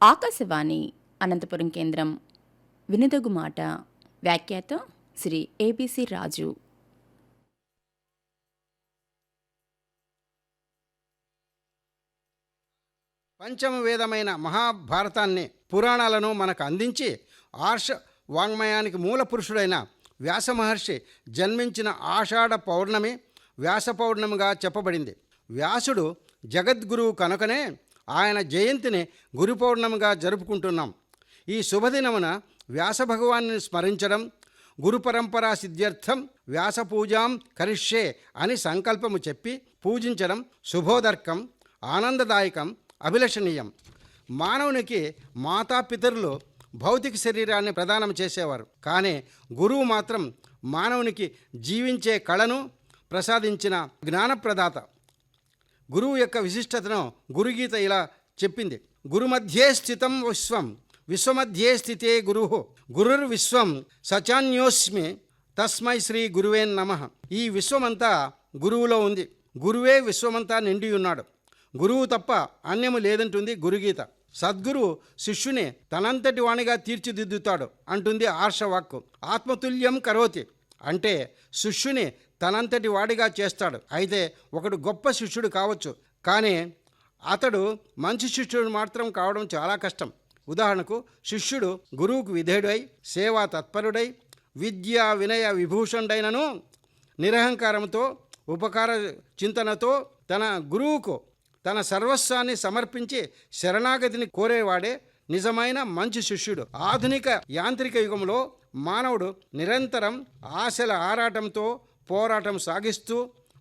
ఆకాశవాణి అనంతపురం కేంద్రం వినదగు మాట వ్యాఖ్యాత శ్రీ ఏబిసి రాజు. పంచమ వేదమైన మహాభారతాన్ని పురాణాలను మనకు అందించి ఆర్ష వాంగ్మయానికి మూల పురుషుడైన వ్యాస మహర్షి జన్మించిన ఆషాఢ పౌర్ణమి వ్యాస పౌర్ణమిగా చెప్పబడింది. వ్యాసుడు జగద్గురువు కనుకనే ఆయన జయంతిని గురు పౌర్ణమిగా జరుపుకుంటున్నాం. ఈ శుభదినమున వ్యాస భగవాన్ని స్మరించడం గురు పరంపరా సిద్ధ్యర్థం వ్యాస పూజాం కరిష్యే అని సంకల్పము చెప్పి పూజించడం శుభోదర్కం ఆనందదాయకం అభిలషణీయం. మానవునికి మాతాపితరులు భౌతిక శరీరాన్ని ప్రదానం చేసేవారు. కానీ గురువు మాత్రం మానవునికి జీవించే కళను ప్రసాదించిన జ్ఞానప్రదాత. గురువు యొక్క విశిష్టతను గురుగీత ఇలా చెప్పింది. గురుమధ్యే స్థితం విశ్వం. విశ్వమధ్యే స్థితే గురు. గురుర్ విశ్వం సచాన్యోస్మి. తస్మై శ్రీ గురువే నమ. ఈ విశ్వమంతా గురువులో ఉంది. గురువే విశ్వమంతా నిండి ఉన్నాడు. గురువు తప్ప అన్యము లేదంటుంది గురుగీత. సద్గురు శిష్యుని తనంతటి వాణిగా తీర్చిదిద్దుతాడు అంటుంది ఆర్షవాక్కు. ఆత్మతుల్యం కరోతి. అంటే శిష్యుని తనంతటి వాడిగా చేస్తాడు. అయితే ఒకడు గొప్ప శిష్యుడు కావచ్చు. కానీ అతడు మంచి శిష్యుడు మాత్రం కావడం చాలా కష్టం. ఉదాహరణకు శిష్యుడు గురువుకు విధేయుడై సేవా తత్పరుడై విద్యా వినయ విభూషణుడైనను నిరహంకారంతో ఉపకార చింతనతో తన గురువుకు తన సర్వస్వాన్ని సమర్పించి శరణాగతిని కోరేవాడే నిజమైన మంచి శిష్యుడు. ఆధునిక యాంత్రిక యుగంలో మానవుడు నిరంతరం ఆశల ఆరాటంతో పోరాటం సాగిస్తూ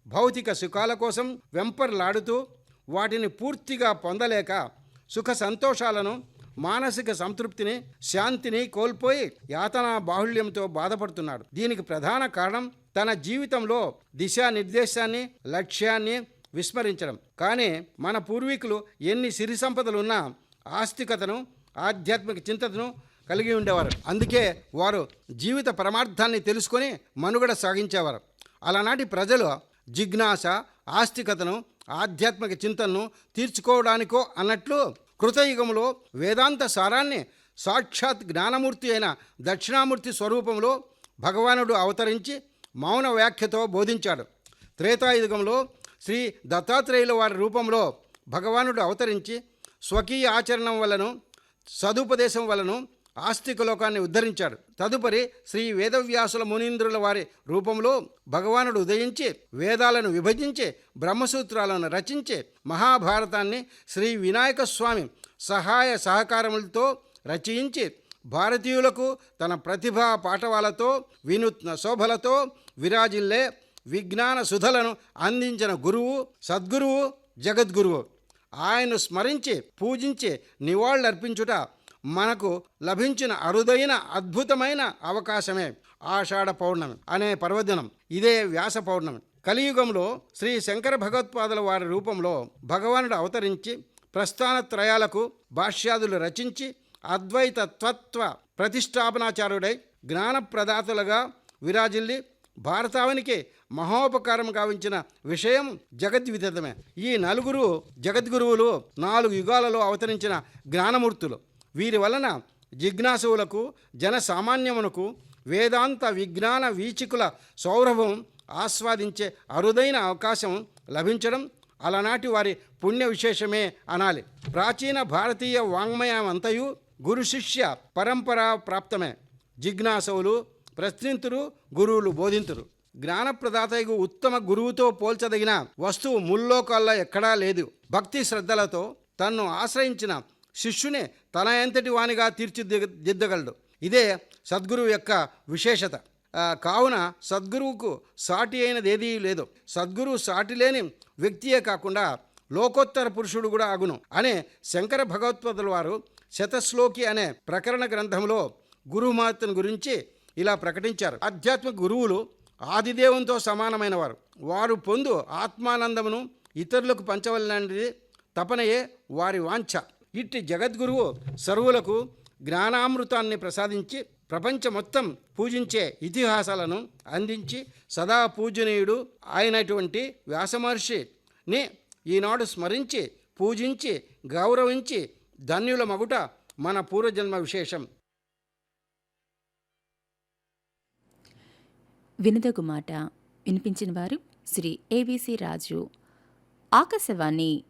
భౌతిక సుఖాల కోసం వెంపర్లాడుతూ వాటిని పూర్తిగా పొందలేక సుఖ సంతోషాలను మానసిక సంతృప్తిని శాంతిని కోల్పోయి యాతనా బాహుళ్యంతో బాధపడుతున్నాడు. దీనికి ప్రధాన కారణం తన జీవితంలో దిశానిర్దేశాన్ని లక్ష్యాన్ని విస్మరించడం. కానీ మన పూర్వీకులు ఎన్ని సిరి సంపదలున్నా ఆస్తికతను ఆధ్యాత్మిక చింతతను కలిగి ఉండేవారు. అందుకే వారు జీవిత పరమార్థాన్ని తెలుసుకొని మనుగడ సాగించేవారు. అలనాటి ప్రజలు జిజ్ఞాస ఆస్తికతను ఆధ్యాత్మిక చింతనను తీర్చుకోవడానికో అన్నట్లు కృతయుగంలో వేదాంత సారాన్ని సాక్షాత్ జ్ఞానమూర్తి అయిన దక్షిణామూర్తి స్వరూపంలో భగవానుడు అవతరించి మౌన వ్యాఖ్యతో బోధించాడు. త్రేతాయుగంలో శ్రీ దత్తాత్రేయుల వారి రూపంలో భగవానుడు అవతరించి స్వకీయ ఆచరణం వలను సదుపదేశం వలను ఆస్తిక లోకాన్ని ఉద్ధరించాడు. తదుపరి శ్రీ వేదవ్యాసుల మునీంద్రుల వారి రూపంలో భగవానుడు ఉదయించి వేదాలను విభజించి బ్రహ్మసూత్రాలను రచించి మహాభారతాన్ని శ్రీ వినాయక స్వామి సహాయ సహకారములతో రచయించి భారతీయులకు తన ప్రతిభా పాఠవాలతో వినూత్న శోభలతో విరాజిల్లే విజ్ఞాన సుధలను అందించిన గురువు సద్గురువు జగద్గురువు. ఆయన స్మరించి పూజించి నివాళులర్పించుట మనకు లభించిన అరుదైన అద్భుతమైన అవకాశమే ఆషాఢ పౌర్ణమి అనే పర్వదినం. ఇదే వ్యాస పౌర్ణమి. కలియుగంలో శ్రీ శంకర భగవత్పాదుల వారి రూపంలో భగవానుడు అవతరించి ప్రస్థానత్రయాలకు భాష్యాదులు రచించి అద్వైత తత్వ ప్రతిష్టాపనాచార్యుడై జ్ఞానప్రదాతలుగా విరాజిల్లి భారతావనికి మహోపకారం గావించిన విషయం జగద్విదితమే. ఈ నలుగురు జగద్గురువులు నాలుగు యుగాలలో అవతరించిన జ్ఞానమూర్తులు. వీరి వలన జిజ్ఞాసువులకు జన సామాన్యమునకు వేదాంత విజ్ఞాన వీచికుల సౌరభం ఆస్వాదించే అరుదైన అవకాశం లభించడం అలనాటి వారి పుణ్య విశేషమే అనాలి. ప్రాచీన భారతీయ వాంగ్మయం అంతయు గురు శిష్య పరంపరా ప్రాప్తమే. జిజ్ఞాసవులు ప్రశ్నింతురు గురువులు బోధింతురు. జ్ఞానప్రదాతకు ఉత్తమ గురువుతో పోల్చదగిన వస్తువు ముల్లోకాల్లో ఎక్కడా లేదు. భక్తి శ్రద్ధలతో తన్ను ఆశ్రయించిన శిష్యుని తన ఎంతటి వానిగా తీర్చిదిద్దగలడు? ఇదే సద్గురువు యొక్క విశేషత. కావున సద్గురువుకు సాటి అయినది ఏదీ లేదు. సద్గురువు సాటి లేని వ్యక్తియే కాకుండా లోకోత్తర పురుషుడు కూడా అగును అనే శంకర భగవత్పదుల వారు శతశ్లోకి అనే ప్రకరణ గ్రంథంలో గురుమాతను గురించి ఇలా ప్రకటించారు. ఆధ్యాత్మిక గురువులు ఆదిదేవంతో సమానమైన వారు వారు పొందు ఆత్మానందమును ఇతరులకు పంచవలనది తపనయే వారి వాంఛ. ఇట్టి జగద్గురువు సర్వులకు జ్ఞానామృతాన్ని ప్రసాదించి ప్రపంచం మొత్తం పూజించే ఇతిహాసాలను అందించి సదా పూజనీయుడు అయినటువంటి వ్యాసమహర్షిని ఈనాడు స్మరించి పూజించి గౌరవించి ధన్యుల మగుట మన పూర్వజన్మ విశేషం. వినదగు మాట. వినిపించిన వారు శ్రీ ఏబీసీ రాజు. ఆకాశవాణి